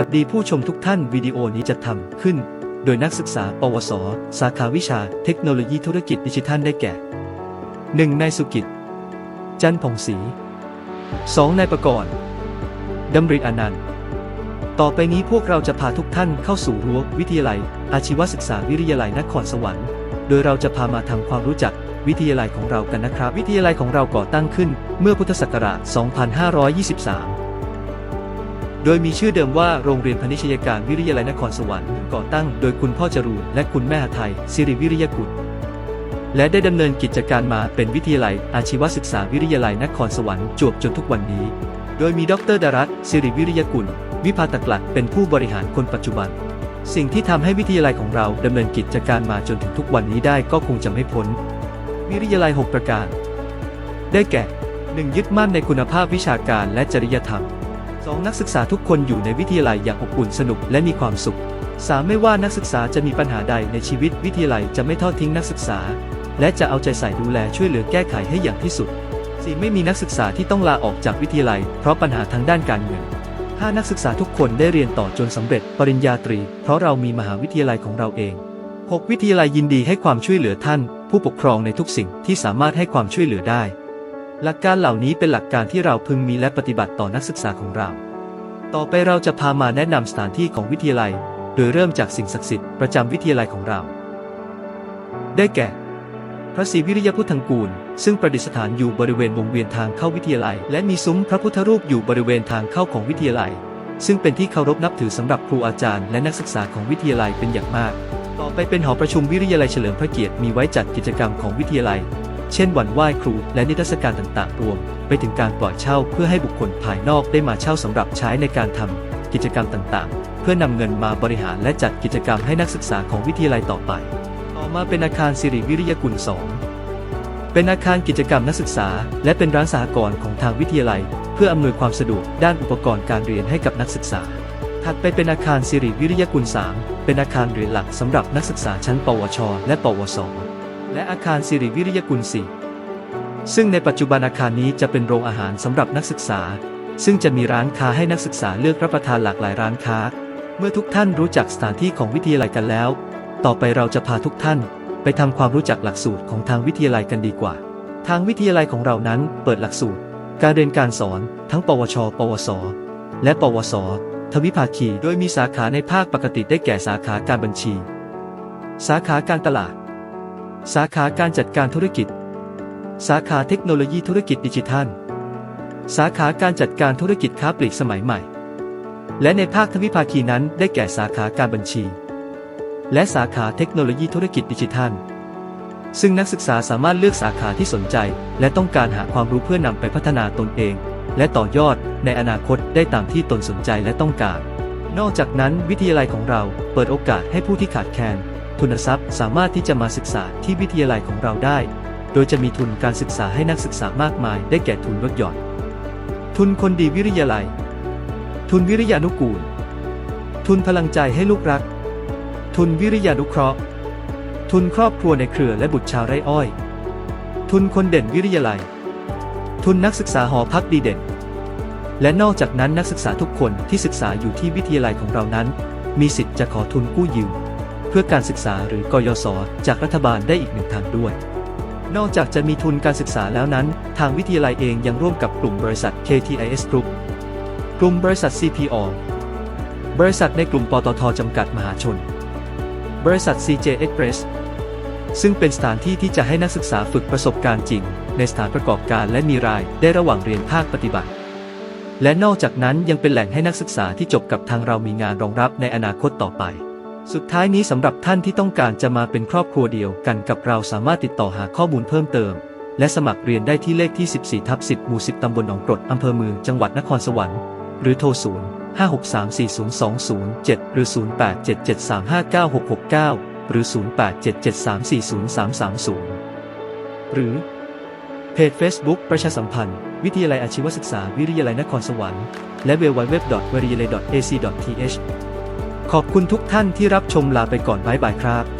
วัสดีผู้ชมทุกท่านวิดีโอนี้จะทำขึ้น โดยนักศึกษา ปวส สาขาวิชาเทคโนโลยีธุรกิจดิจิทัลได้แก่ 1. นายสุกิจ จันทร์ผ่องศรี 2. นายประกรณ์ดำริอนันต์ ต่อไปนี้พวกเราจะพาทุกท่านเข้าสู่รั้ววิทยาลัย อาชีวศึกษาวิทยาลัยนครสวรรค์ โดยเราจะพามาทำความรู้จักวิทยาลัยของเรากันนะครับ วิทยาลัยของเราก่อตั้งขึ้น เมื่อพุทธศักราช 2523 โดยมีชื่อเดิมว่าโรงเรียนพนิชยการวิทยาลัยนครสวรรค์ก่อตั้งโดยคุณพ่อจรูนและคุณแม่หาไทยสิริวิริยกุลและได้ดำเนินกิจการมาเป็นวิทยาลัยอาชีวศึกษาวิทยาลัยนครสวรรค์จวบจนทุกวันนี้ โดยมีดรดารัตสิริวิริยกุล วิพาตกลัดเป็นผู้บริหารคนปัจจุบัน สิ่งที่ทำให้วิทยาลัยของเราดำเนินกิจการมาจนถึงทุกวันนี้ได้ก็คงจะไม่พ้น วิทยาลัย 6 ประการ ได้แก่ 1. ยึดมั่นในคุณภาพวิชาการและจริยธรรม 2. นักศึกษาทุกคนอยู่ในวิทยาลัยอย่างอบอุ่นสนุกและมีความสุข 3. ไม่ว่านักศึกษาจะมีปัญหาใดในชีวิตวิทยาลัยจะไม่ทอดทิ้งนักศึกษา และจะเอาใจใส่ดูแลช่วยเหลือแก้ไขให้อย่างที่สุด 4. ไม่มีนักศึกษาที่ต้องลาออกจากวิทยาลัย เพราะปัญหาทางด้านการเงิน 5. นักศึกษาทุกคนได้เรียนต่อจนสำเร็จปริญญาตรี เพราะเรามีมหาวิทยาลัยของเราเอง 6. วิทยาลัยยินดีให้ความช่วยเหลือท่าน ผู้ปกครองในทุกสิ่งที่สามารถให้ความช่วยเหลือได้ หลักการเหล่านี้เป็นหลักการที่เราพึงมีและปฏิบัติต่อนักศึกษาของเรา ต่อไปเราจะพามาแนะนำสถานที่ของวิทยาลัย โดยเริ่มจากสิ่งศักดิ์สิทธิ์ประจำวิทยาลัยของเรา ได้แก่ พระศรีวิริยพุทธังกูล ซึ่งประดิษฐานอยู่บริเวณวงเวียนทางเข้าวิทยาลัย และมีซุ้มพระพุทธรูปอยู่บริเวณทางเข้าของวิทยาลัย ซึ่งเป็นที่เคารพนับถือสำหรับครูอาจารย์และนักศึกษาของวิทยาลัยเป็นอย่างมาก ต่อไปเป็นหอประชุมวิทยาลัยเฉลิมพระเกียรติมีไว้จัดกิจกรรมของวิทยาลัย เช่นวันไหว้ครูและนิทรรศการต่างๆ รวม ไปถึงการปล่อยเช่าเพื่อให้บุคคลภายนอกได้มาเช่าสำหรับใช้ในการทำกิจกรรมต่างๆ เพื่อนำเงินมาบริหารและจัดกิจกรรมให้นักศึกษาของวิทยาลัยต่อไป ต่อมาเป็นอาคารสิริวิริยกุล 2 เป็นอาคารกิจกรรมนักศึกษา และเป็นร้านสหกรณ์ของทางวิทยาลัย เพื่ออำนวยความสะดวกด้านอุปกรณ์การเรียนให้กับนักศึกษา ถัดไปเป็นอาคารสิริวิริยกุล 3 เป็นอาคารเรียนหลักสำหรับนักศึกษาชั้น ปวช และ ปวส และอาคารสิริวิริยกุล4ซึ่งในปัจจุบันอาคารนี้จะเป็นโรงอาหารสำหรับนักศึกษา ซึ่งจะมีร้านค้าให้นักศึกษาเลือกรับประทานหลากหลายร้านค้า เมื่อทุกท่านรู้จักสถานที่ของวิทยาลัยกันแล้ว ต่อไปเราจะพาทุกท่านไปทำความรู้จักหลักสูตรของทางวิทยาลัยกันดีกว่า ทางวิทยาลัยของเรานั้นเปิดหลักสูตร การเรียนการสอนทั้ง ปวช ปวส และ ปวส ทวิภาคี โดยมีสาขาในภาคปกติได้แก่สาขาการบัญชี สาขาการตลาด สาขาการจัดการธุรกิจ สาขาเทคโนโลยีธุรกิจดิจิทัล สาขาการจัดการธุรกิจค้าปลีกสมัยใหม่ และในภาคทวิภาคีนั้นได้แก่สาขาการบัญชี และสาขาเทคโนโลยีธุรกิจดิจิทัล ซึ่งนักศึกษาสามารถเลือกสาขาที่สนใจ และต้องการหาความรู้เพื่อนำไปพัฒนาตนเอง และต่อยอดในอนาคตได้ตามที่ตนสนใจและต้องการ นอกจากนั้นวิทยาลัยของเราเปิดโอกาสให้ผู้ที่ขาดแคลน ทุนทรัพย์ สามารถที่จะมาศึกษาที่วิทยาลัยของเราได้ โดยจะมีทุนการศึกษาให้นักศึกษามากมาย ได้แก่ทุนลดหย่อน ทุนคนดีวิทยาลัย ทุนวิริยานุกูล ทุนพลังใจให้ลูกรัก ทุนวิริยานุเคราะห์ ทุนครอบครัวในเครือและบุตรชาวไร่อ้อย ทุนคนเด่นวิทยาลัย ทุนนักศึกษาหอพักดีเด่น และนอกจากนั้นนักศึกษาทุกคนที่ศึกษาอยู่ที่วิทยาลัยของเรานั้น มีสิทธิ์จะขอทุนกู้ยืม เพื่อการศึกษาหรือกยศจากรัฐบาลได้อีกหนึ่งทางด้วย นอกจากจะมีทุนการศึกษาแล้วนั้น ทางวิทยาลัยเองยังร่วมกับกลุ่มบริษัท KTIS Group กลุ่มบริษัท CPO บริษัทในกลุ่มปตทจำกัดมหาชน บริษัท CJ Express ซึ่งเป็นสถานที่ที่จะให้นักศึกษาฝึกประสบการณ์จริง ในสถานประกอบการและมีรายได้ระหว่างเรียนภาคปฏิบัติ และนอกจากนั้นยังเป็นแหล่งให้นักศึกษาที่จบกับทางเรามีงานรองรับในอนาคตต่อไป สุดท้ายนี้สำหรับท่านที่ต้องการจะมาเป็นครอบครัวเดียวกันกับเราสามารถติดต่อหาข้อมูลเพิ่มเติม และสมัครเรียนได้ที่เลขที่ 14ทับ10 หมู่ 10 ตำบลหนองกรดอำเภอเมืองจังหวัดนครสวรรค์ หรือโทร 0 56340207 หรือ 0877359669 หรือ 0877340330 หรือ เพจ Facebook ประชาสัมพันธ์ วิทยาลัยอาชีวศึกษา วิทยาลัยนครสวรรค์ และ w w w w i r i y a l a y a c t h ขอบคุณทุกท่านที่รับชมลาไปก่อนบ๊ายบายครับ